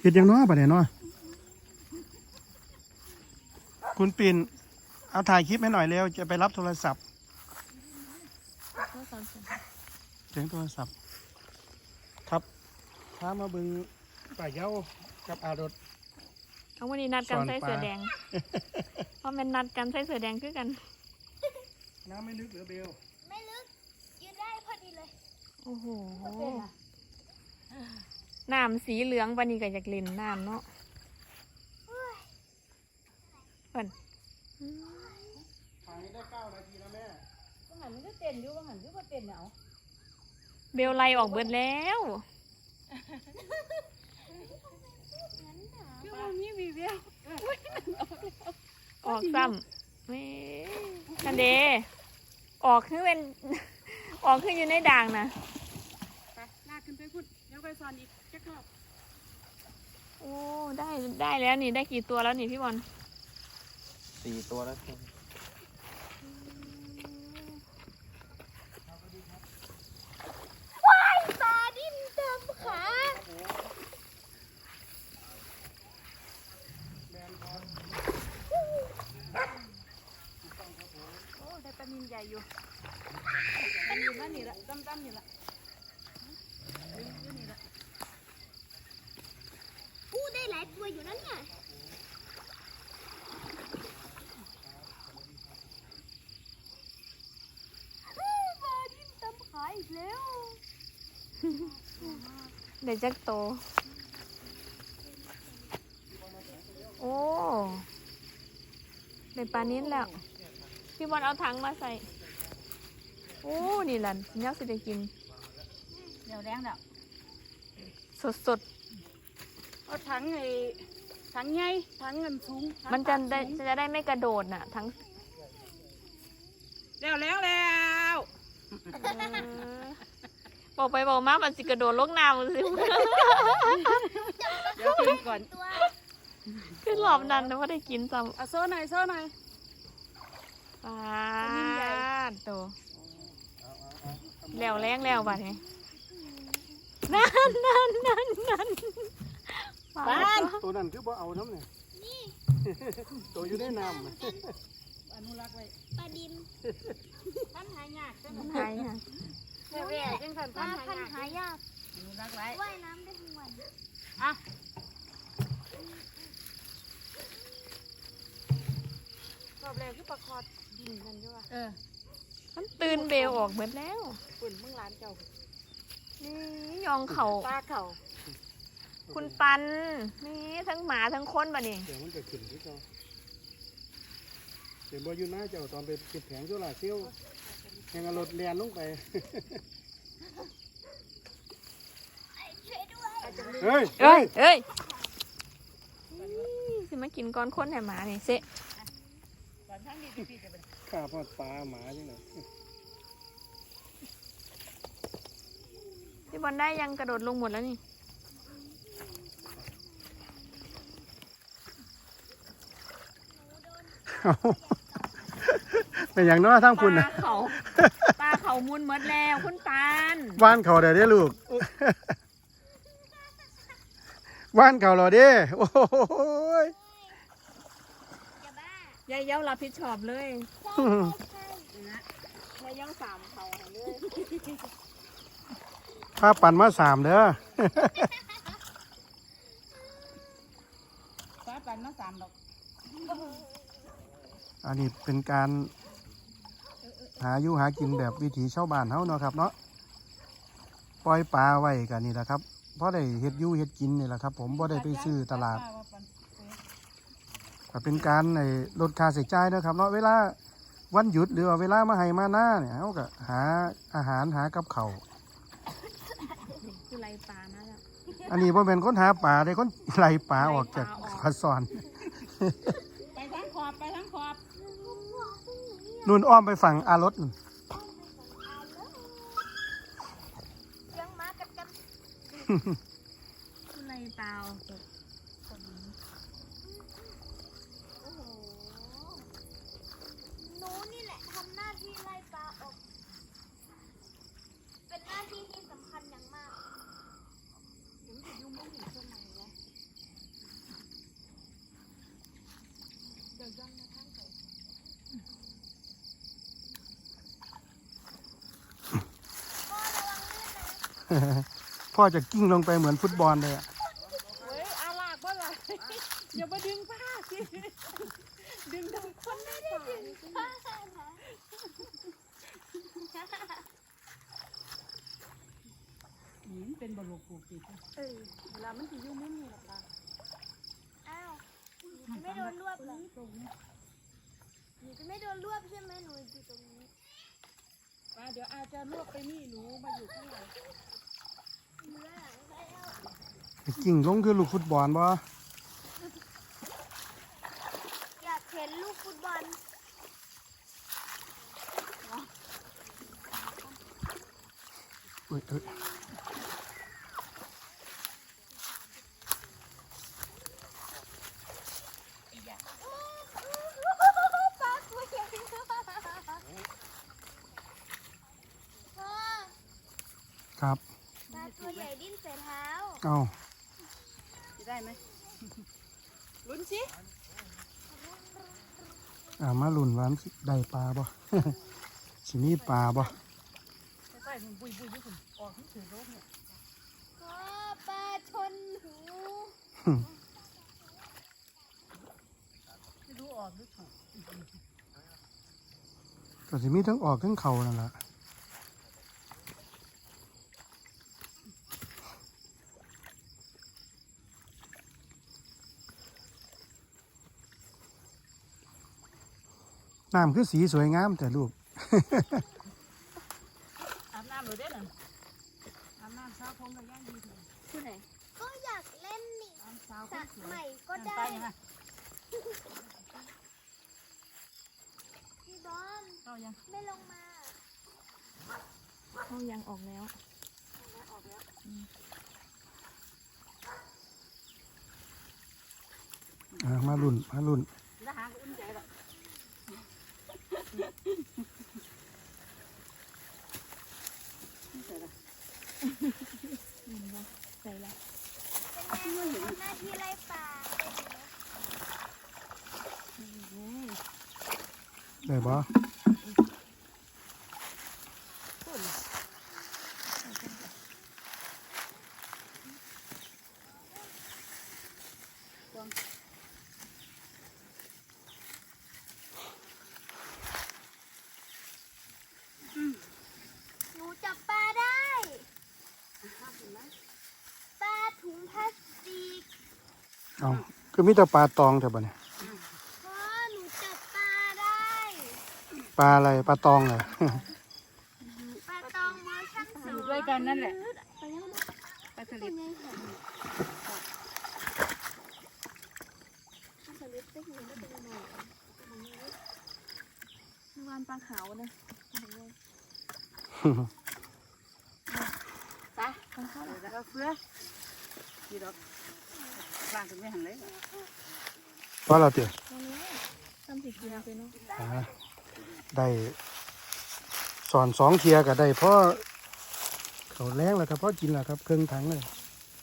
เฮ็ดหยังน้อปะเนี่ยเนาะคุณปิ่นเอาถ่ายคลิปให้หน่อยเร็ว จะไปรับโทรศัพท์เสียงโทรศัพท์ ครับพามาเบึงป่าเย้ากับอารถเอาวันนี้นัดกันสอนใส่ปลาเสือแดง เพราะมันนัดกันใส่เสือแดงคือกัน น้ำไม่ลึกเหรือเบล ไม่ลึกยืนได้พอดีเลย โอ้โห น้ำสีเหลืองวันนี้ก็อยากเล่นน้ำเนาะเปิ่นถ่ายให้ได้เก้านาทีแล้วแม่ว่าหันมันก็เต้นอยู่ว่าหันก็บ่เต้นเอาเบลไล่ออกเบิดแล้วคือมันมีวีเวียออกซ้ำไม่ทันเดออกคือเป็นออกคืออยู่ในด่างนะ ไปลากขึ้นไป พุ่นเดี๋ยวไปสอนอีกจักรอบโอ้ได้ได้แล้วนี่ได้กี่ตัวแล้วนี่พี่บอลสี่ตัวแล้วครับ ตาดิ้นเต็มขา โอ้ได้ปลานินใหญ่อยู่ปลานินนั่นนี่ละดำๆนี่ละอยู่นี่ละ อู้ได้หลายตัวอยู่นะเนี่ย อู้ปลาดิ้นเต็มขาอีกแล้ว ได้จักโต โอ้ได้ปลานิ้นแล้ว พี่บอลเอาถังมาใส่ โอ้ นี่แหละยักษ์สิได้กิน เดี๋ยวแรงแล้วสดสดเอาถังไอ้ถังใหญ่ถังเงินสูงถังๆมันจะได้ปากสูงจะได้ไม่กระโดดน่ะ ทั้งเร็วแล้วแล้ว เออ บอกไปบอกมามันสิกระโดดลงน้ำสิเดี๋ยวกินก่อน ตัวขึ้นหลอบนั้นนะว่าได้กินซ้เอาโซ่หน่อยโซ่หน่อยำปลานิ่มใหญ่โตแล้วแรงแล้วบัดนี้นั่นนั่นนั่นนั่นปลาตัวนั้นคือบ่เอาน้ำเนี่ยตัวอยู่ในน้ำน่ะอนุรักษ์ไว้ปลาดินท่านหายากจังหายค่ะ แม่แว่จังสันปท่าลานหาพันยากธุ์หายากอนุรักษ์ไว้ว่ายน้ำได้ทั้งวันอะรอบแรกคือปลาคอดดินกันอยู่ว่ะเออ มันตื่นเบลออกหมดแล้วปุ่นมึงร้านเจ้านี่ยองเขาปลาเข่าคุณปันนี่ทั้งหมาทั้งคนบัดนี้เดี๋ยวมันจะขึ้นที่เขาเดี๋ยวบ่อยู่หน้าเจ้าตอนไปเก็บแผงโซลาร์เซลล์ แข่งกับรถเลียนลงไปช่วยด้วยเฮ้ยเอ้ยเอ้ยนี่สิมากินก้อนคนแห่หมานี่เซะก่อนทั้งนี้พี่จะเป็นข้าพอดปลาหมาจังเลยพี่บอลได้ยังกระโดดลงหมดแล้วนี่เอา เป็นอย่างน้อยทั้งปคุณลานะเขาปลาเขามุนหมดแล้วคุณปันว่านเขาเดี๋ยวได้ลูกว่านเขาเหรอเด้โอ้ยอย่าบ้ายายเย้ารับผิดชอบเลยใช่ใช่ยายเย้าสามเขาให้เลยถ้าปั่นมาสามเด้อฟ้าปันมาสามดอกอันนี้เป็นการ หาอยู่หากินแบบวิถีชาวบ้านเฮาเนาะครับเนาะปล่อยปลาไว้กันนี่แหละครับเพราะได้เฮ็ดอยู่เฮ็ดกินนี่แหละครับ ผมบ่ได้ไปซื้อตลาดก็เป็นการในลดค่าใช้จ่ายนะครับเนาะเวลาวันหยุดหรือว่าเวลามาให้มาหน้าเนี่ยเขาก็หาอาหารหากับเขาวคือไรปลามาแล้วอันนี้บ่เป็นคนหาปลาได้คนไล่ปลาออกจากไล่ปลาออกพัดซอน ไปทั้งขอบไปทั้งขอบ นุ่นอ้อมไปฝั่งอารถนู่นเลี้ยงม้ากันกันคือไรปลาออกจาก โอ้โหหนูนี่แหละทำหน้าที่ไล่ปลาออก เป็นหน้าที่ที่สำคัญอย่างมาก ถึงจะยุ่งไม่ถึงต้นไหนวะ พ่อจะกิ้งลงไปเหมือนฟุตบอลเลยอะเฮ้ยอาลากบ่ล่ะอย่ามาดึงผ้าสิ ดึงทั้งคนไม่ได้ดึงหินเป็นบลูกปูปีเออเวลามันจะยุ่งไมุมนี่หรอกล่ะอ้าวจะไม่โดนรวบเหรอหนูจะไม่โดนรวบใช่ไหมหนูอยู่ตรงนี้ป้าเดี๋ยวอาจจะลวกไปนี่หนูมาอยู่ข้างหลัง กิ้งลงคือลูกฟุตบอลบ่อยากเห็นลูกฟุตบอลเอ้ยเอ้ยปลาตัวใหญ่พ่อครับปลา ตัวใหญ่ดิ้นใส่เท้าเอาจะได้ไหมลุ้นสิอ่ามาลุ่นวามันสิได้ปลาบ่ สิมีปลาบ่ใส่ผมบุยบุยบุยผมออกถือรถเนี่ยพ่อปลาชนหูไม่รู้ออกหรือถูกก็สิมีทั้งออกทั้งเข่านั่นแหละ น้ำคือสีสวยงามแต่ลูกอาบน้ำหรือเด้น่ะอาบน้ำเช้าพงกับย่างดีถึงที่ไหนก็อยากเล่นนี่อาบเช้าสระสวยใหม่ก็ไปได้ยังไงพี่บอลเข้ายังไม่ลงมาเขายังออกแล้วอ่ามาลุ่นมาลุ่นแล้วหางอุ่นใจละ อืมว่าใส่ละ เป็นไงทำหน้าที่ไล่ปลา ได้บ่หนูจับปลาได้ ปลาถุงพลาสติก เอาคือมีแต่ปลาตองแต่บ่เนี่ย พ่อหนูจับปลาได้ ปลาอะไรปลาตองเหรอ ปลาตองเวอร์ชันสออยู่งด้วยกันนั่นแหละไปยังไงปลาสลิดไงค่ะปลาสลิดเป็นยังไงเป็นยังไงวานปลาขาวนะไปคนเข้าเราเฟือดีดอกบ้านถึงไม่หันเลยเพราะเราเตี๋ยตอนนี้ทำสิเกลือไปเนาะอ่า ได้สอนสองเทียก็ได้เพราะเขาแรงแล้วครับเพราะกินแล้วครับ เครื่องถังเลย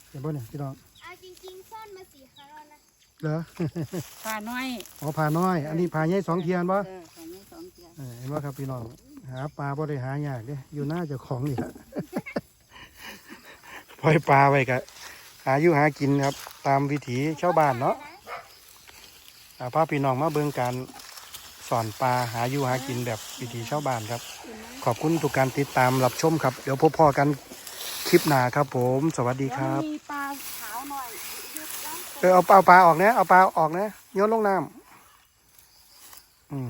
เห็นบ่เนี่ยพี่น้องเอาจริงๆซ่อนมาสี่ครั้งแล้วนะเหรอปลาน้อยอ๋อพาน้อย อันนี้พาใหญ่สองเทียนบ่เออสองนี้สองเกียร์เออเห็นบ่ครับพี่น้องหาปลาบ่ได้หายากเด้อยู่หน้าเจ้าของนี่ละปล่อยปลาไว้ก็หาอยู่หากินครับ ตามวิถีชาวบ้านเนาะอ่าพาพี่น้องมาเบิ่งการ สอนปลาหาอยู่หากินแบบวิถีชาวบ้านครับ ขอบคุณทุกการติดตามรับชมครับ เดี๋ยวพบพ่อกันคลิปหน้าครับ ผม สวัสดีครับ มีปลาขาวหน่อยเออเอาเอาปลาออกนะเอาปลาออกนะโยนลงน้ำอืม